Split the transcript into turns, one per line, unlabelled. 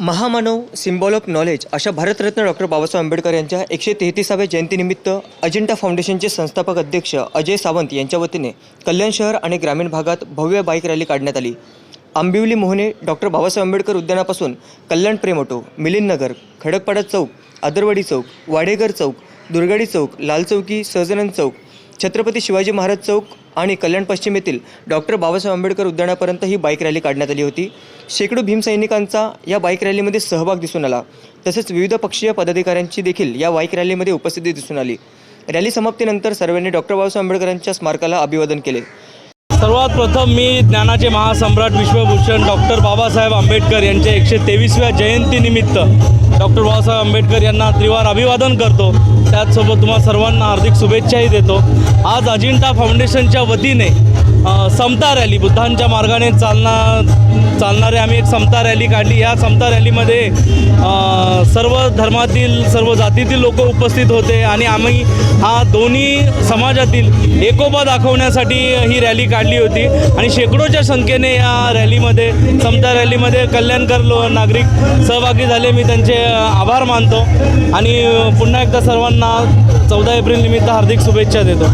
महामानव symbol of knowledge अशा Bharat Ratna doctor Babasaheb Ambedkar यांच्या एकशे तेहतीसाव्या जयंतीनिमित्त अजिंठा फाउंडेशनचे संस्थापक अध्यक्ष अजय सावंत यांच्या वतीने कल्याण शहर आणि ग्रामीण भागात भव्य बाईक रॅली काढण्यात आली. आंबिवली मोहने डॉक्टर बाबासाहेब आंबेडकर उद्यानापासून कल्याण प्रेमोटो मिलिंदनगर खडकपाडा चौक आदरवाडी चौक वाडेगर चौक दुर्गाडी चौक लाल चौकी सहजनंद चौक छत्रपती शिवाजी महाराज चौक आणि कल्याण पश्चिम येथील डॉक्टर बाबासाहेब आंबेडकर उद्यानापर्यंत ही बाईक रॅली काढण्यात आली होती. शेकडो भीमसैनिकांचा या बाईक रॅलीमध्ये सहभाग दिसून आला. तसेच विविध पक्षीय पदाधिकाऱ्यांची देखील या बाईक रॅलीमध्ये उपस्थिती दिसून आली. रॅली समाप्तीनंतर सर्वांनी डॉक्टर बाबासाहेब आंबेडकरांच्या स्मारकाला अभिवादन केले.
सर्वात प्रथम मी ज्ञानाचे महासम्राट विश्वभूषण डॉक्टर बाबासाहेब आंबेडकर यांच्या एकशे तेवीसव्या जयंतीनिमित्त डॉक्टर बाबासाहेब आंबेडकर यांना त्रिवार अभिवादन करतो. त्याचसोबत तुम्हाला सर्वांना हार्दिक शुभेच्छाही देतो. आज अजिंठा फाउंडेशनच्या वतीने समता रॅली बुद्धांच्या मार्गाने चालना चालणारे आम्ही एक समता रॅली काढली. या समता रॅलीमध्ये सर्व धर्मातील सर्व जातीतील लोक उपस्थित होते आणि आम्ही हा दोन्ही समाजातील एकोपा दाखवण्यासाठी ही रॅली काढली होती. आणि शेकडोच्या संख्येने या रॅलीमध्ये समता रॅलीमध्ये कल्याणकर लो नागरिक सहभागी झाले. मी त्यांचे आभार मानतो. आणि पुन्हा एकदा सर्वांना चौदा एप्रिल निमित्त हार्दिक शुभेच्छा देतो.